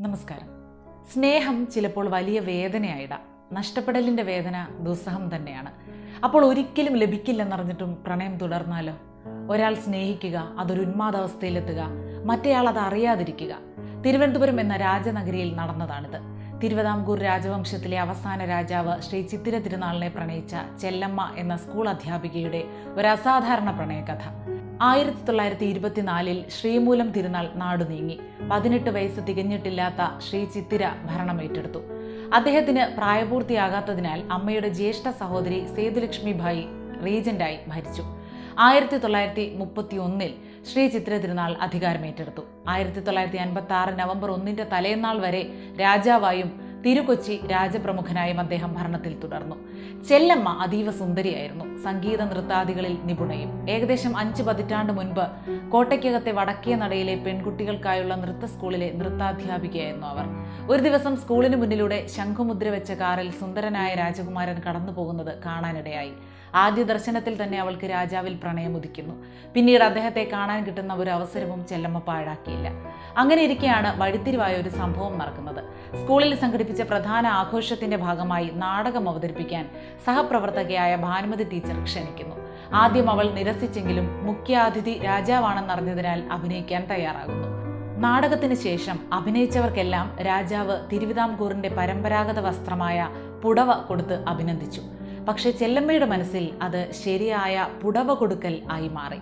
നമസ്കാരം. സ്നേഹം ചിലപ്പോൾ വലിയ വേദനയായിടാം. നഷ്ടപ്പെടലിന്റെ വേദന ദുസ്സഹം തന്നെയാണ്. അപ്പോൾ ഒരിക്കലും ലഭിക്കില്ലെന്നറിഞ്ഞിട്ടും പ്രണയം തുടർന്നാലോ? ഒരാൾ സ്നേഹിക്കുക അതൊരു ഉന്മാദാവസ്ഥയിലെത്തുക മറ്റേയാൾ അത് അറിയാതിരിക്കുക. തിരുവനന്തപുരം എന്ന രാജനഗരിയിൽ നടന്നതാണിത്. തിരുവിതാംകൂർ രാജവംശത്തിലെ അവസാന രാജാവ് ശ്രീ ചിത്തിര തിരുനാളിനെ പ്രണയിച്ച ചെല്ലമ്മ എന്ന സ്കൂൾ അധ്യാപികയുടെ ഒരു അസാധാരണ പ്രണയകഥ. ആയിരത്തി തൊള്ളായിരത്തി ഇരുപത്തിനാലിൽ ശ്രീമൂലം തിരുനാൾ നാടു നീങ്ങി. പതിനെട്ട് വയസ്സ് തികഞ്ഞിട്ടില്ലാത്ത ശ്രീ ചിത്തിര ഭരണമേറ്റെടുത്തു അദ്ദേഹത്തിന് പ്രായപൂർത്തിയാകാത്തതിനാൽ അമ്മയുടെ ജ്യേഷ്ഠ സഹോദരി സേതുലക്ഷ്മി ഭായി റീജന്റായി ഭരിച്ചു. ആയിരത്തി തൊള്ളായിരത്തി മുപ്പത്തി ഒന്നിൽ ശ്രീ ചിത്ര തിരുനാൾ അധികാരമേറ്റെടുത്തു ആയിരത്തി തൊള്ളായിരത്തി അൻപത്തി ആറ് നവംബർ ഒന്നിന്റെ തലേന്നാൾ വരെ രാജാവായും തിരുകൊച്ചി രാജപ്രമുഖനായും അദ്ദേഹം ഭരണത്തിൽ തുടർന്നു. ചെല്ലമ്മ അതീവ സുന്ദരിയായിരുന്നു. സംഗീത നൃത്താദികളിൽ നിപുണയും. ഏകദേശം അഞ്ച് പതിറ്റാണ്ട് മുൻപ് കോട്ടയ്ക്കകത്തെ വടക്കേ നടയിലെ പെൺകുട്ടികൾക്കായുള്ള നൃത്ത സ്കൂളിലെ നൃത്താധ്യാപികയായിരുന്നു അവർ. ഒരു ദിവസം സ്കൂളിന് മുന്നിലൂടെ ശംഖുമുദ്ര വെച്ച കാറിൽ സുന്ദരനായ രാജകുമാരൻ കടന്നു പോകുന്നത് കാണാനിടയായി. ആദ്യ ദർശനത്തിൽ തന്നെ അവൾക്ക് രാജാവിൽ പ്രണയമുദിക്കുന്നു. പിന്നീട് അദ്ദേഹത്തെ കാണാൻ കിട്ടുന്ന ഒരു അവസരവും ചെല്ലമ്മ പാഴാക്കിയില്ല. അങ്ങനെ ഇരിക്കെയാണ് വഴിത്തിരിവായ ഒരു സംഭവം നടക്കുന്നത്. സ്കൂളിൽ സംഘടിപ്പിച്ച പ്രധാന ആഘോഷത്തിന്റെ ഭാഗമായി നാടകം അവതരിപ്പിക്കാൻ സഹപ്രവർത്തകയായ ഭാനുമതി ടീച്ചർ ക്ഷണിക്കുന്നു. ആദ്യം അവൾ നിരസിച്ചെങ്കിലും മുഖ്യാതിഥി രാജാവാണെന്നറിഞ്ഞതിനാൽ അഭിനയിക്കാൻ തയ്യാറാകുന്നു. നാടകത്തിന് ശേഷം അഭിനയിച്ചവർക്കെല്ലാം രാജാവ് തിരുവിതാംകൂറിന്റെ പരമ്പരാഗത വസ്ത്രമായ പുടവ കൊടുത്ത് അഭിനന്ദിച്ചു. പക്ഷേ ചെല്ലമ്മയുടെ മനസ്സിൽ അത് ശരിയായ പുടവ കൊടുക്കൽ ആയി മാറി.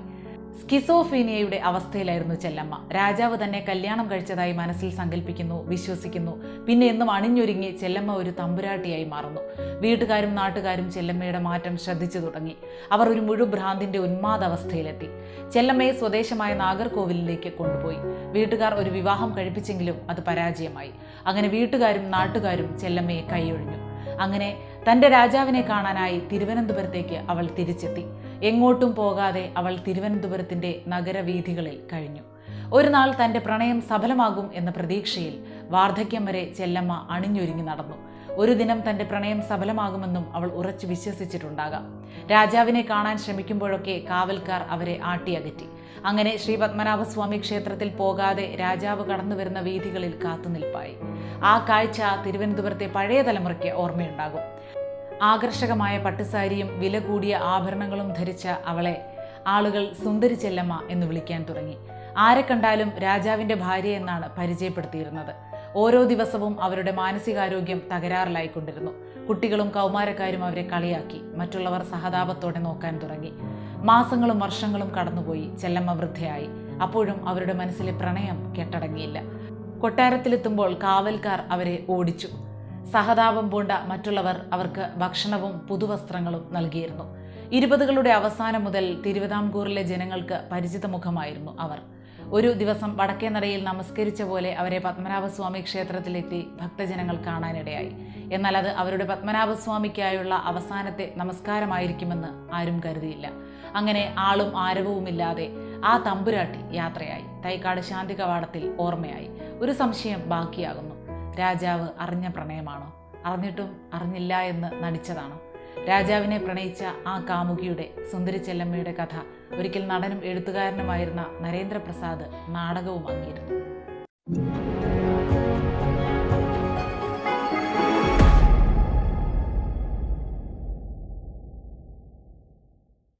സ്കിസോഫീനിയയുടെ അവസ്ഥയിലായിരുന്നു ചെല്ലമ്മ. രാജാവ് തന്നെ കല്യാണം കഴിച്ചതായി മനസ്സിൽ സങ്കല്പിക്കുന്നു വിശ്വസിക്കുന്നു. പിന്നെ എന്നും അണിഞ്ഞൊരുങ്ങി ചെല്ലമ്മ ഒരു തമ്പുരാട്ടിയായി മാറുന്നു. വീട്ടുകാരും നാട്ടുകാരും ചെല്ലമ്മയുടെ മാറ്റം ശ്രദ്ധിച്ചു തുടങ്ങി. അവർ ഒരു മുഴുഭ്രാന്തിന്റെ ഉന്മാദാവസ്ഥയിലെത്തി. ചെല്ലമ്മയെ സ്വദേശമായ നാഗർകോവിലിലേക്ക് കൊണ്ടുപോയി. വീട്ടുകാർ ഒരു വിവാഹം കഴിപ്പിച്ചെങ്കിലും അത് പരാജയമായി. അങ്ങനെ വീട്ടുകാരും നാട്ടുകാരും ചെല്ലമ്മയെ കൈയൊഴിഞ്ഞു. അങ്ങനെ തന്റെ രാജാവിനെ കാണാനായി തിരുവനന്തപുരത്തേക്ക് അവൾ തിരിച്ചെത്തി. എങ്ങോട്ടും പോകാതെ അവൾ തിരുവനന്തപുരത്തിന്റെ നഗരവീഥികളിൽ കഴിഞ്ഞു. ഒരു നാൾ തന്റെ പ്രണയം സഫലമാകും എന്ന പ്രതീക്ഷയിൽ വാർദ്ധക്യം വരെ ചെല്ലമ്മ അണിഞ്ഞൊരുങ്ങി നടന്നു. ഒരു ദിനം തന്റെ പ്രണയം സഫലമാകുമെന്നും അവൾ ഉറച്ചു വിശ്വസിച്ചിട്ടുണ്ടാകാം. രാജാവിനെ കാണാൻ ശ്രമിക്കുമ്പോഴൊക്കെ കാവൽക്കാർ അവരെ ആട്ടിയകറ്റി. അങ്ങനെ ശ്രീ പത്മനാഭസ്വാമി ക്ഷേത്രത്തിൽ പോകാതെ രാജാവ് കടന്നു വരുന്ന വീഥികളിൽ കാത്തുനിൽപ്പായി. ആ കാഴ്ച തിരുവനന്തപുരത്തെ പഴയ തലമുറയ്ക്ക് ഓർമ്മയുണ്ടാകും. ആകർഷകമായ പട്ടുസാരിയും വില കൂടിയ ആഭരണങ്ങളും ധരിച്ച അവളെ ആളുകൾ സുന്ദരി ചെല്ലമ്മ എന്ന് വിളിക്കാൻ തുടങ്ങി. ആരെ കണ്ടാലും രാജാവിന്റെ ഭാര്യ എന്നാണ് പരിചയപ്പെടുത്തിയിരുന്നത്. ഓരോ ദിവസവും അവരുടെ മാനസികാരോഗ്യം തകരാറിലായിക്കൊണ്ടിരുന്നു. കുട്ടികളും കൗമാരക്കാരും അവരെ കളിയാക്കി. മറ്റുള്ളവർ സഹതാപത്തോടെ നോക്കാൻ തുടങ്ങി. മാസങ്ങളും വർഷങ്ങളും കടന്നുപോയി. ചെല്ലമ്മ വൃദ്ധയായി. അപ്പോഴും അവരുടെ മനസ്സിലെ പ്രണയം കെട്ടടങ്ങിയില്ല. കൊട്ടാരത്തിലെത്തുമ്പോൾ കാവൽക്കാർ അവരെ ഓടിച്ചു. സഹതാപം പൂണ്ട മറ്റുള്ളവർ അവർക്ക് ഭക്ഷണവും പുതുവസ്ത്രങ്ങളും നൽകിയിരുന്നു. ഇരുപതുകളുടെ അവസാനം മുതൽ തിരുവിതാംകൂറിലെ ജനങ്ങൾക്ക് പരിചിത മുഖമായിരുന്നു അവർ. ഒരു ദിവസം വടക്കേ നടയിൽ നമസ്കരിച്ച പോലെ അവരെ പത്മനാഭസ്വാമി ക്ഷേത്രത്തിലെത്തി ഭക്തജനങ്ങൾ കാണാനിടയായി. എന്നാൽ അത് അവരുടെ പത്മനാഭസ്വാമിക്കായുള്ള അവസാനത്തെ നമസ്കാരമായിരിക്കുമെന്ന് ആരും കരുതിയില്ല. അങ്ങനെ ആളും ആരവവുമില്ലാതെ ആ തമ്പുരാട്ടി യാത്രയായി. തൈക്കാട് ശാന്തി കവാടത്തിൽ ഓർമ്മയായി. ഒരു സംശയം ബാക്കിയാകുന്നു. രാജാവ് അറിഞ്ഞ പ്രണയമാണോ? അറിഞ്ഞിട്ടും അറിഞ്ഞില്ല എന്ന് നടിച്ചതാണോ? രാജാവിനെ പ്രണയിച്ച ആ കാമുകിയുടെ സുന്ദരി ചെല്ലമ്മയുടെ കഥ ഒരിക്കൽ നടനും എഴുത്തുകാരനുമായിരുന്ന നരേന്ദ്രപ്രസാദ് നാടകവും നാടകവുമാക്കിയിരുന്നു